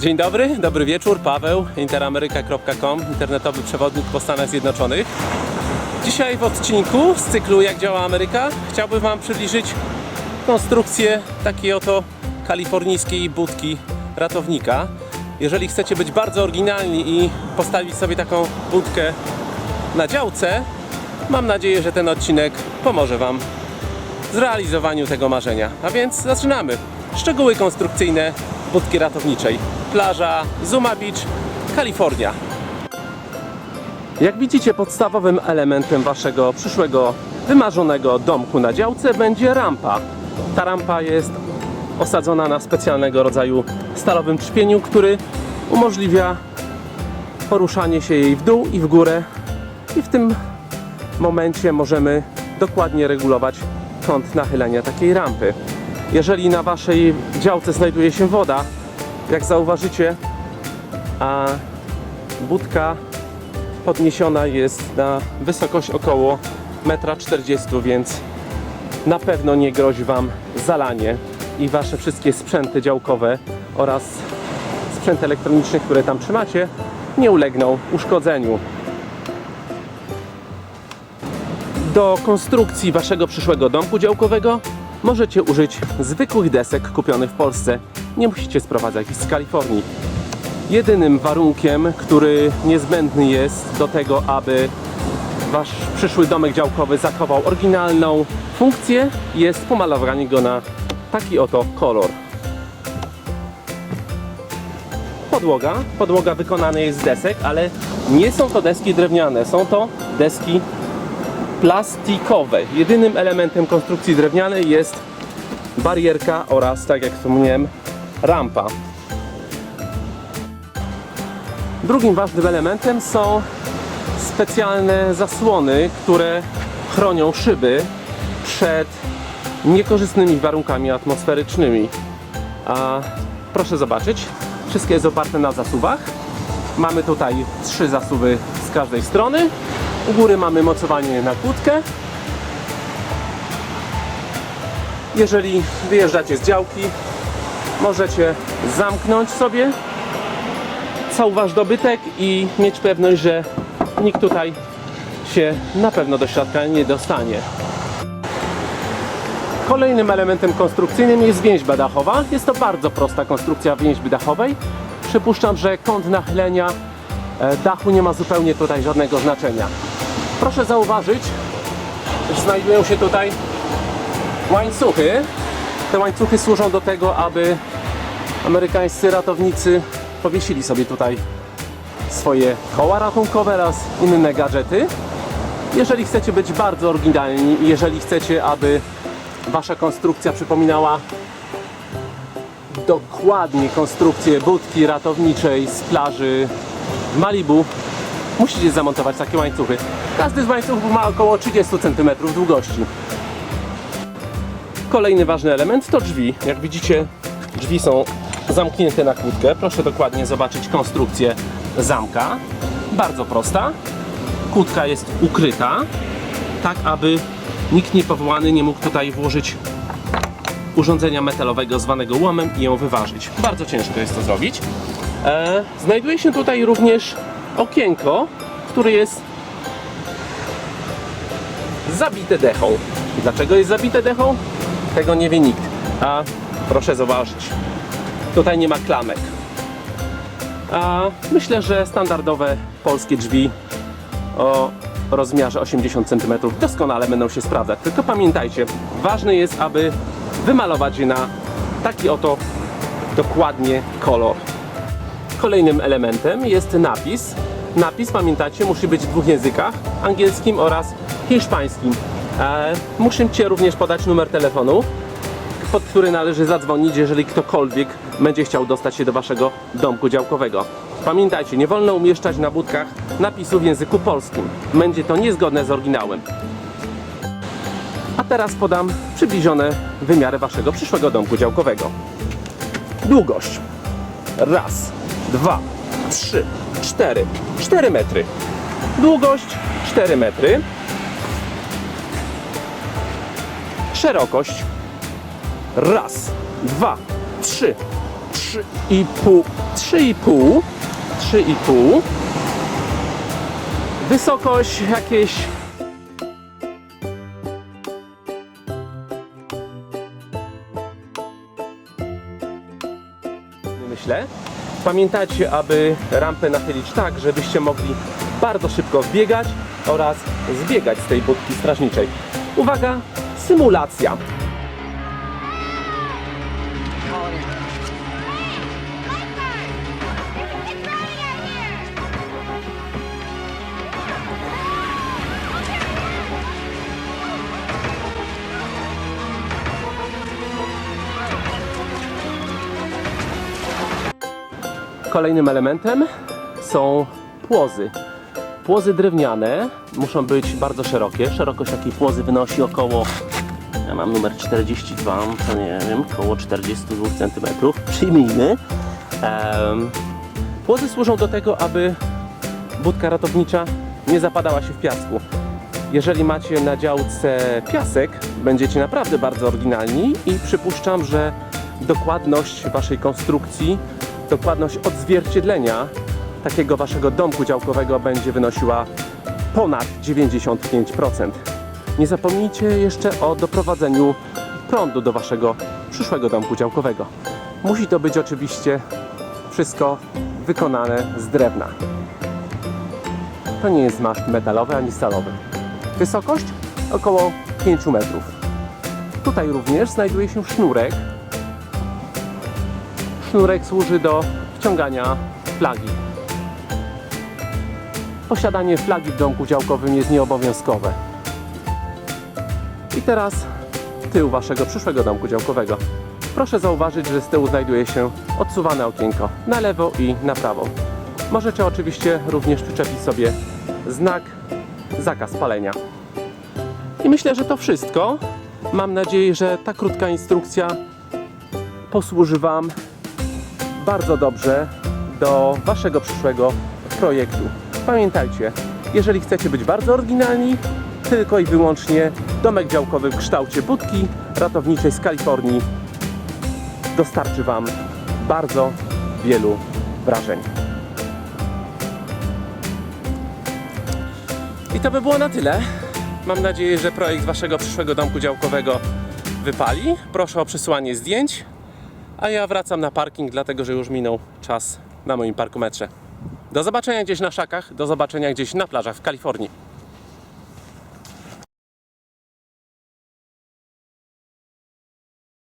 Dzień dobry, dobry wieczór, Paweł, interameryka.com, internetowy przewodnik po Stanach Zjednoczonych. Dzisiaj w odcinku z cyklu Jak działa Ameryka chciałbym Wam przybliżyć konstrukcję takiej oto kalifornijskiej budki ratownika. Jeżeli chcecie być bardzo oryginalni i postawić sobie taką budkę na działce, mam nadzieję, że ten odcinek pomoże Wam w zrealizowaniu tego marzenia. A więc zaczynamy. Szczegóły konstrukcyjne budki ratowniczej. Plaża Zuma Beach, Kalifornia. Jak widzicie, podstawowym elementem waszego przyszłego wymarzonego domku na działce będzie rampa. Ta rampa jest osadzona na specjalnego rodzaju stalowym trzpieniu, który umożliwia poruszanie się jej w dół i w górę i w tym momencie możemy dokładnie regulować kąt nachylenia takiej rampy. Jeżeli na waszej działce znajduje się woda, jak zauważycie, a budka podniesiona jest na wysokość około 1,40 m, więc na pewno nie grozi Wam zalanie i Wasze wszystkie sprzęty działkowe oraz sprzęt elektroniczny, które tam trzymacie, nie ulegną uszkodzeniu. Do konstrukcji Waszego przyszłego domku działkowego możecie użyć zwykłych desek kupionych w Polsce. Nie musicie sprowadzać ich z Kalifornii. Jedynym warunkiem, który niezbędny jest do tego, aby Wasz przyszły domek działkowy zachował oryginalną funkcję, jest pomalowanie go na taki oto kolor. Podłoga. Podłoga wykonana jest z desek, ale nie są to deski drewniane, są to deski plastikowe. Jedynym elementem konstrukcji drewnianej jest barierka oraz, tak jak wspomniałem, rampa. Drugim ważnym elementem są specjalne zasłony, które chronią szyby przed niekorzystnymi warunkami atmosferycznymi. A proszę zobaczyć, wszystkie jest oparte na zasuwach. Mamy tutaj trzy zasuwy z każdej strony. U góry mamy mocowanie na kłódkę. Jeżeli wyjeżdżacie z działki, możecie zamknąć sobie cały wasz dobytek i mieć pewność, że nikt tutaj się na pewno do środka nie dostanie. Kolejnym elementem konstrukcyjnym jest więźba dachowa. Jest to bardzo prosta konstrukcja więźby dachowej. Przypuszczam, że kąt nachylenia e, dachu nie ma zupełnie tutaj żadnego znaczenia. Proszę zauważyć, że znajdują się tutaj łańcuchy. Te łańcuchy służą do tego, aby amerykańscy ratownicy powiesili sobie tutaj swoje koła ratunkowe oraz inne gadżety. Jeżeli chcecie być bardzo oryginalni i jeżeli chcecie, aby wasza konstrukcja przypominała dokładnie konstrukcję budki ratowniczej z plaży Malibu, musicie zamontować takie łańcuchy. Każdy z łańcuchów ma około 30 cm długości. Kolejny ważny element to drzwi. Jak widzicie, drzwi są zamknięte na kłódkę. Proszę dokładnie zobaczyć konstrukcję zamka. Bardzo prosta. Kłódka jest ukryta, tak aby nikt niepowołany nie mógł tutaj włożyć urządzenia metalowego zwanego łomem i ją wyważyć. Bardzo ciężko jest to zrobić. E, znajduje się tutaj również okienko, które jest zabite dechą. Dlaczego jest zabite dechą? Tego nie wie nikt. A proszę zauważyć, tutaj nie ma klamek. A myślę, że standardowe polskie drzwi o rozmiarze 80 cm doskonale będą się sprawdzać. Tylko pamiętajcie, ważne jest, aby wymalować je na taki oto dokładnie kolor. Kolejnym elementem jest napis. Napis, pamiętacie, musi być w dwóch językach, angielskim oraz hiszpańskim. E, musicie również podać numer telefonu, pod który należy zadzwonić, jeżeli ktokolwiek będzie chciał dostać się do waszego domku działkowego. Pamiętajcie, nie wolno umieszczać na budkach napisu w języku polskim. Będzie to niezgodne z oryginałem. A teraz podam przybliżone wymiary waszego przyszłego domku działkowego. Długość. Raz, dwa, trzy, cztery. Cztery metry. Długość 4 metry. Szerokość. Raz, dwa, trzy, 3,5 3,5 3,5 Wysokość jakieś myślę. Pamiętajcie, aby rampę nachylić tak, żebyście mogli bardzo szybko wbiegać oraz zbiegać z tej budki strażniczej. Uwaga, symulacja. Kolejnym elementem są płozy. Płozy drewniane muszą być bardzo szerokie. Szerokość takiej płozy wynosi około, ja mam numer 42, to nie wiem, około 42 cm. Przyjmijmy. Em, płozy służą do tego, aby budka ratownicza nie zapadała się w piasku. Jeżeli macie na działce piasek, będziecie naprawdę bardzo oryginalni i przypuszczam, że dokładność waszej konstrukcji, dokładność odzwierciedlenia takiego waszego domku działkowego będzie wynosiła ponad 95%. Nie zapomnijcie jeszcze o doprowadzeniu prądu do waszego przyszłego domku działkowego. Musi to być oczywiście wszystko wykonane z drewna. To nie jest maszt metalowy ani stalowy. Wysokość około 5 metrów. Tutaj również znajduje się sznurek. Sznurek służy do wciągania flagi. Posiadanie flagi w domku działkowym jest nieobowiązkowe. I teraz tył waszego przyszłego domku działkowego. Proszę zauważyć, że z tyłu znajduje się odsuwane okienko na lewo i na prawo. Możecie oczywiście również przyczepić sobie znak zakaz palenia. I myślę, że to wszystko. Mam nadzieję, że ta krótka instrukcja posłuży Wam bardzo dobrze do Waszego przyszłego projektu. Pamiętajcie, jeżeli chcecie być bardzo oryginalni, tylko i wyłącznie domek działkowy w kształcie budki ratowniczej z Kalifornii dostarczy Wam bardzo wielu wrażeń. I to by było na tyle. Mam nadzieję, że projekt Waszego przyszłego domku działkowego wypali. Proszę o przysłanie zdjęć, a ja wracam na parking, dlatego że już minął czas na moim parkometrze. Do zobaczenia gdzieś na szakach, do zobaczenia gdzieś na plażach w Kalifornii.